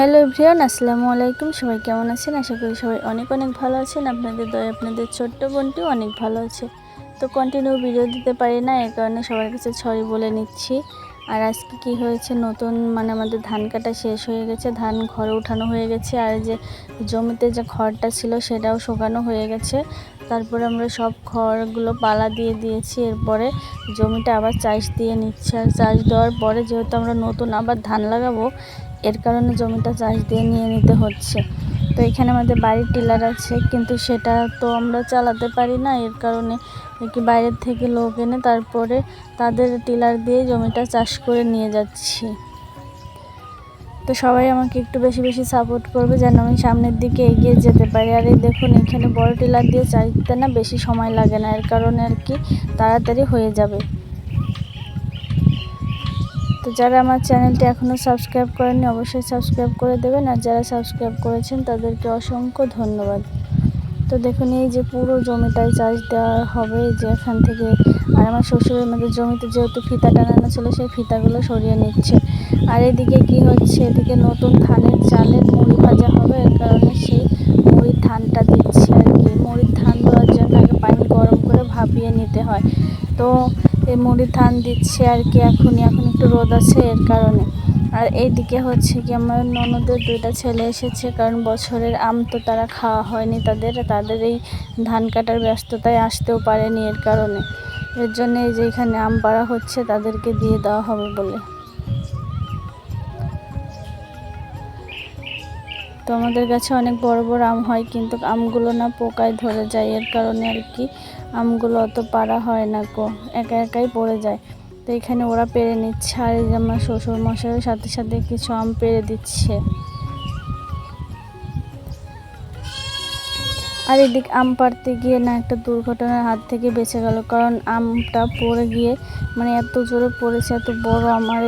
Hello everyone, আসসালামু আলাইকুম। সবাই কেমন আছেন? আশা করি সবাই অনেক অনেক ভালো আছেন। আপনাদের দয়, আপনাদের ছোট্ট বোনটিও অনেক ভালো আছে। তো কন্টিনিউ ভিডিও দিতে পারি না এর কারণে সবার কাছে ছড়ি বলে নিচ্ছি। আর আজকে কি হয়েছে? নতুন মানে আমাদের ধান কাটা শেষ হয়ে গেছে, ধান ঘরে উঠানো হয়ে গেছে, আর যে জমিতে যে খড়টা ছিল সেটাও শোকানো হয়ে গেছে। তারপরে আমরা সব খড়গুলো পালা দিয়ে দিয়েছি, এরপরে জমিটা আবার চাষ দিয়ে নিচ্ছে। আর চাষ দেওয়ার পরে যেহেতু আমরা নতুন আবার ধান লাগাবো এর কারণে জমিটা চাষ দিয়ে নিয়ে নিতে হচ্ছে। তো এখানে আমাদের বাড়ির টিলার আছে, কিন্তু সেটা তো আমরা চালাতে পারি না। এর কারণে কি বাইরের থেকে লোক এনে তারপরে তাদের টিলার দিয়ে জমিটা চাষ করে নিয়ে যাচ্ছি। তো সবাই আমাকে একটু বেশি বেশি সাপোর্ট করবে যেন আমি সামনের দিকে এগিয়ে যেতে পারি। আর এই দেখুন, এখানে বড় টিলার দিয়ে চাষ দিতে না বেশি সময় লাগে না। এর কারণে আর কি তাড়াতাড়ি হয়ে যাবে। তো যারা আমার চ্যানেলটি এখনও সাবস্ক্রাইব করেননি, অবশ্যই সাবস্ক্রাইব করে দেবেন। আর যারা সাবস্ক্রাইব করেছেন, তাদেরকে অসংখ্য ধন্যবাদ। তো দেখুন, এই যে পুরো জমিটায় চাষ দেওয়া হবে যে এখান থেকে। আর আমার শ্বশুরের মধ্যে জমিতে যেহেতু ফিতা টানানো ছিল, সেই ফিতাগুলো সরিয়ে নিচ্ছে। আর এদিকে কি হচ্ছে? এদিকে নতুন ধানের চালের মুড়ি ভাজা হবে, এর কারণে সেই মুড়ির ধানটা দিচ্ছে আর কি। মুড়ির ধান দেওয়ার জন্য আগে পানি গরম করে ভাপিয়ে নিতে হয়। তো এই মুড়ি ধান দিচ্ছে আর কি, এখনই, এখন একটু রোদ আছে এর কারণে। আর এইদিকে হচ্ছে কি আমার ননদের দুইটা ছেলে এসেছে, কারণ বছরের আম তো তারা খাওয়া হয়নি তাদের তাদের এই ধান কাটার ব্যস্ততায় আসতেও পারেনি এর কারণে। এর জন্য এই যে এখানে আম পাড়া হচ্ছে তাদেরকে দিয়ে দেওয়া হবে বলে। তো আমাদের কাছে অনেক বড় বড় আম হয়, কিন্তু আমগুলো না পোকায় ধরে যায়। এর কারণে আর কি আমগুলো অত পারা হয় না কো একা একাই পড়ে যায়। তো এখানে ওরা পেরে নিচ্ছে, আর এই যে আমার শ্বশুর মশাইয়ের সাথে সাথে কিছু আম পেরে দিচ্ছে। আর এদিক আম পাড়তে গিয়ে না একটা দুর্ঘটনার হাত থেকে বেঁচে গেল, কারণ আমটা পড়ে গিয়ে মানে এত জোরে পড়েছে, এত বড় আমার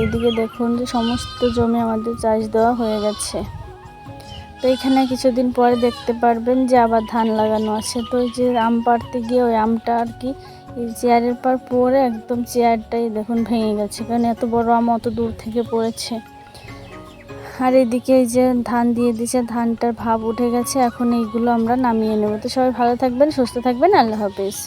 এইদিকে দেখুন যে সমস্ত জমি আমাদের চাষ দেওয়া হয়ে গেছে। তো এখানে কিছুদিন পরে দেখতে পারবেন যে আবার ধান লাগানো আছে। তো এই যে আম পাড়তে গিয়ে ওই আমটা আর কি, এই চেয়ারের পর পরে একদম চেয়ারটাই দেখুন ভেঙে গেছে, কারণ এত বড় আম অত দূর থেকে পড়েছে। আর এদিকে এই যে ধান দিয়ে দিয়েছে, ধানটার ভাব উঠে গেছে, এখন এইগুলো আমরা নামিয়ে নেব। তো সবাই ভালো থাকবেন, সুস্থ থাকবেন, আল্লাহ হাফিজ।